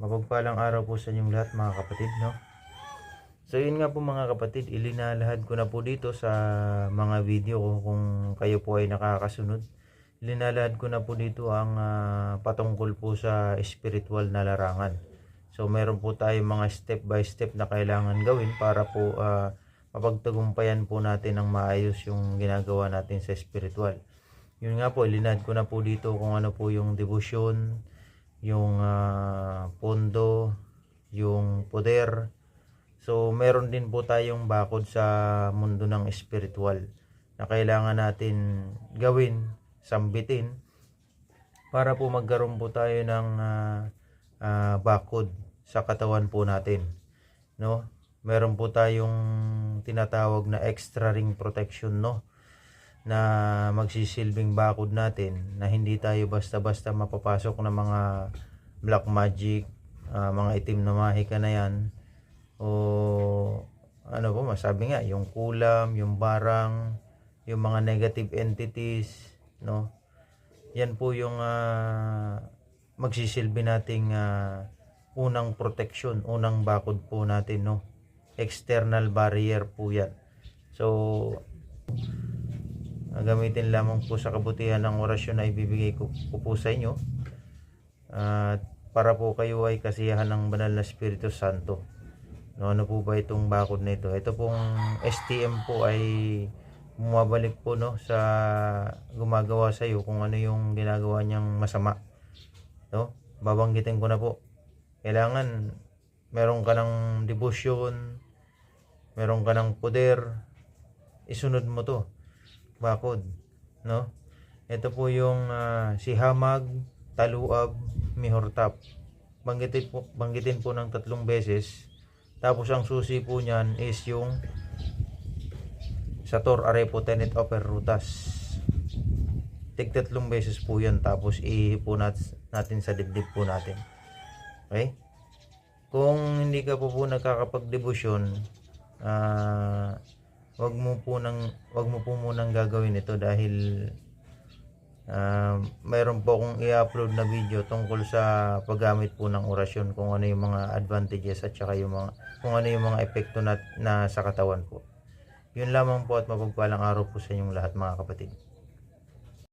Mapagpalang araw po sa inyong lahat mga kapatid, no? So yun nga po mga kapatid, ilinalahad ko na po dito sa mga video ko kung kayo po ay nakakasunod. Ilinalahad ko na po dito ang ah, patungkol po sa spiritual na larangan. So meron po tayong mga step by step na kailangan gawin para po ah, mapagtagumpayan po natin ang maayos yung ginagawa natin sa spiritual. Yun nga po, ilinahad ko na po dito kung ano po yung devotion, yung ah, pondo, yung poder, So, meron din po tayong bakod sa mundo ng spiritual na kailangan natin gawin, sambitin para po magkaroon po tayo ng ah, ah, bakod sa katawan po natin. No? Meron po tayong tinatawag na extra ring protection, no? Na magsisilbing bakod natin na hindi tayo basta-basta mapapasok ng mga black magic, ah, mga itim na mahika na yan, o ano po masabi nga yung kulam, yung barang, yung mga negative entities, no? Yan po yung ah, magsisilbi nating ah, unang protection, unang bakod po natin, no? External barrier po yan. So, gamitin lamang po sa kabutihan ng orasyon na ibibigay ko, ko po sa inyo. At para po kayo ay kasiyahan ng banal na Espiritu Santo. No, ano po ba itong bakod na ito? Ito pong STM po ay bumabalik po no sa gumagawa sa iyo kung ano yung ginagawa niyang masama. No? Babanggitin ko na po. Kailangan meron ka ng devotion, meron ka ng poder, isunod mo to. Bakod, no? Ito po yung ah, si Hamag, Taluab, Mihortap. Banggitin po, banggitin po ng tatlong beses tapos ang susi po niyan is yung Sator Arepo Tenet Oper Rutas. Tigtatlong beses po yan tapos ihipo nat natin sa dibdib po natin. Okay? Kung hindi ka po po nagkakapag-debosyon, ah wag mo po nang wag mo po munang gagawin ito dahil ah, mayroon po akong i-upload na video tungkol sa paggamit po ng orasyon kung ano yung mga advantages at saka yung mga kung ano yung mga epekto na, na sa katawan po. Yun lamang po at mapagpalang araw po sa inyong lahat mga kapatid.